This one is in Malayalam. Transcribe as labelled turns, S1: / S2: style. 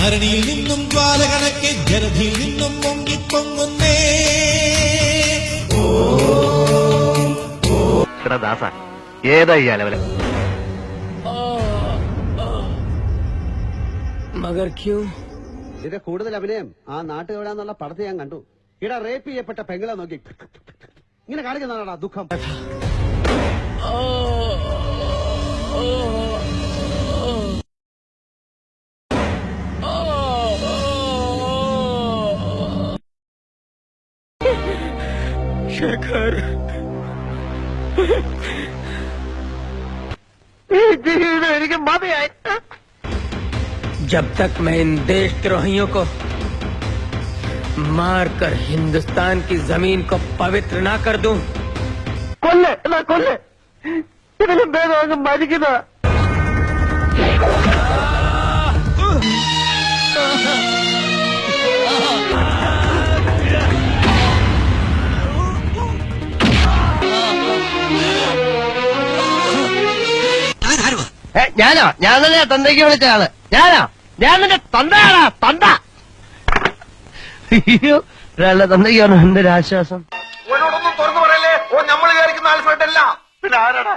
S1: ഭരണിയിൽ നിന്നും ദ്വാരകണക്ക് ജലധിയിൽ നിന്നും പൊങ്ങിപ്പൊങ്ങുന്നേ
S2: ദാസ ഏതായി അലവല?
S3: കൂടുതൽ അഭിനയം. ആ നാട്ടുകവിടാന്നുള്ള പടത്തെ ഞാൻ കണ്ടു. ഇട റേപ്പ് ചെയ്യപ്പെട്ട പെങ്ങളെ നോക്കി. ഇങ്ങനെ കാണിക്കുന്നതാണാ ദുഃഖം.
S2: ഓ शेखर
S4: जब तक मैं इन देशद्रोहियों को मार कर हिंदुस्तान की ज़मीन को पवित्र ना कर दूँ,
S2: कुल्ले ना कुल्ले, इतने बेदाग मारी की था। ഞാനോ? ഞാൻ തന്നെ തന്തയ്ക്ക് വിളിച്ച ആൾ ഞാനോ? ഞാൻ നിന്റെ തന്തയാണോ തന്ത. അയ്യോ ഒരാളുടെ തന്തയ്ക്കാണ് എന്റെ ഒരു ആശ്വാസം
S5: ഓനോടൊന്നും തുറന്നു പറയല്ലേ? ഓ നമ്മൾ വിചാരിക്കുന്ന ആൽഫ്രഡ് അല്ല പിന്നെ ആരാടാ?